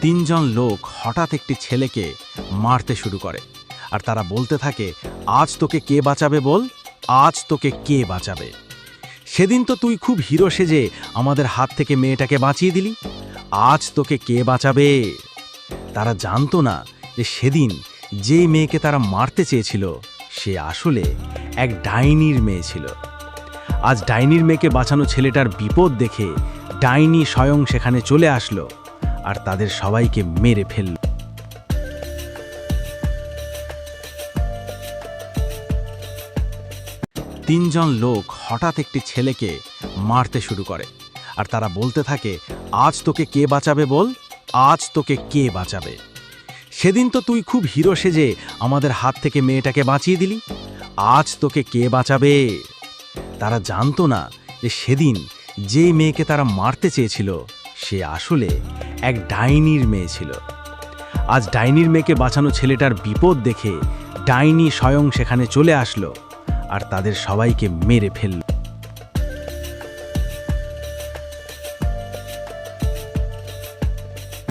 তিনজন লোক হঠাৎ একটি ছেলেকে মারতে শুরু করে। আর তারা বলতে থাকে, আজ তোকে কে বাঁচাবে বল? আজ তোকে কে বাঁচাবে? সেদিন তো তুই খুব হিরো সেজে আমাদের হাত থেকে মেয়েটাকে বাঁচিয়ে দিলি। আজ তোকে কে বাঁচাবে? তারা জানতো না যে সেদিন যেই মেয়েকে তারা মারতে চেয়েছিল, সে আসলে এক ডাইনির মেয়ে ছিল। আজ ডাইনির মেয়েকে বাঁচানো ছেলেটার বিপদ দেখে ডাইনি স্বয়ং সেখানে চলে আসলো। আর তাদের সবাইকে মেরে ফেলল। তিনজন লোক হঠাৎ একটি ছেলেকে মারতে শুরু করে। আর তারা বলতে থাকে, আজ তোকে কে বাঁচাবে বল? আজ তোকে কে বাঁচাবে? সেদিন তো তুই খুব হিরো সেজে আমাদের হাত থেকে মেয়েটাকে বাঁচিয়ে দিলি। আজ তোকে কে বাঁচাবে? তারা জানতো না যে সেদিন যে মেয়েকে তারা মারতে চেয়েছিল, সে আসলে এক ডাইনির মেয়ে ছিল। আজ ডাইনির মেয়েকে বাঁচানো ছেলেটার বিপদ দেখে ডাইনি স্বয়ং সেখানে চলে আসলো আর তাদের সবাইকে মেরে ফেলল।